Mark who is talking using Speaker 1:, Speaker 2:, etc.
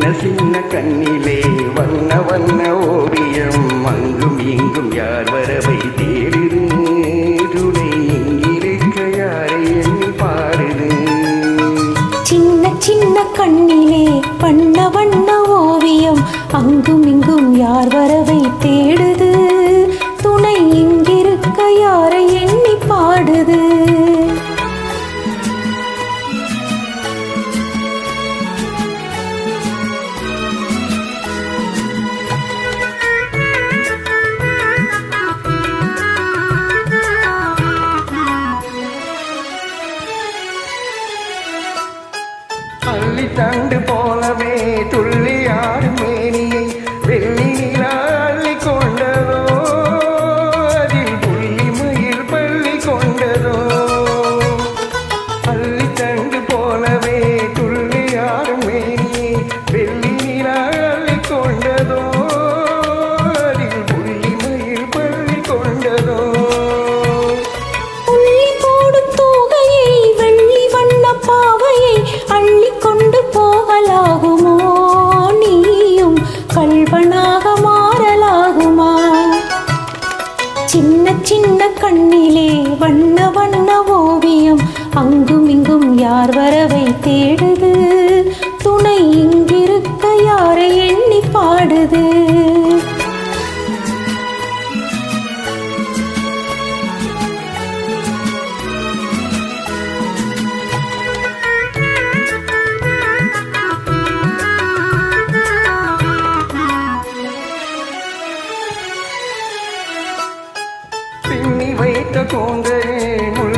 Speaker 1: சின்ன சின்ன கண்ணிலே வண்ண வண்ண ஓவியம் அங்கும் இங்கும் யார் வரவை தேடுது துணை இங்கிருக்க யாரை எண்ணி பாருது?
Speaker 2: சின்ன சின்ன கண்ணிலே வண்ண வண்ண ஓவியம் அங்கும் இங்கும் யார் வர ತುಳು கண்ணிலே வண்ண வண்ண ஓவியம் வைத்த கூந்தல் முழு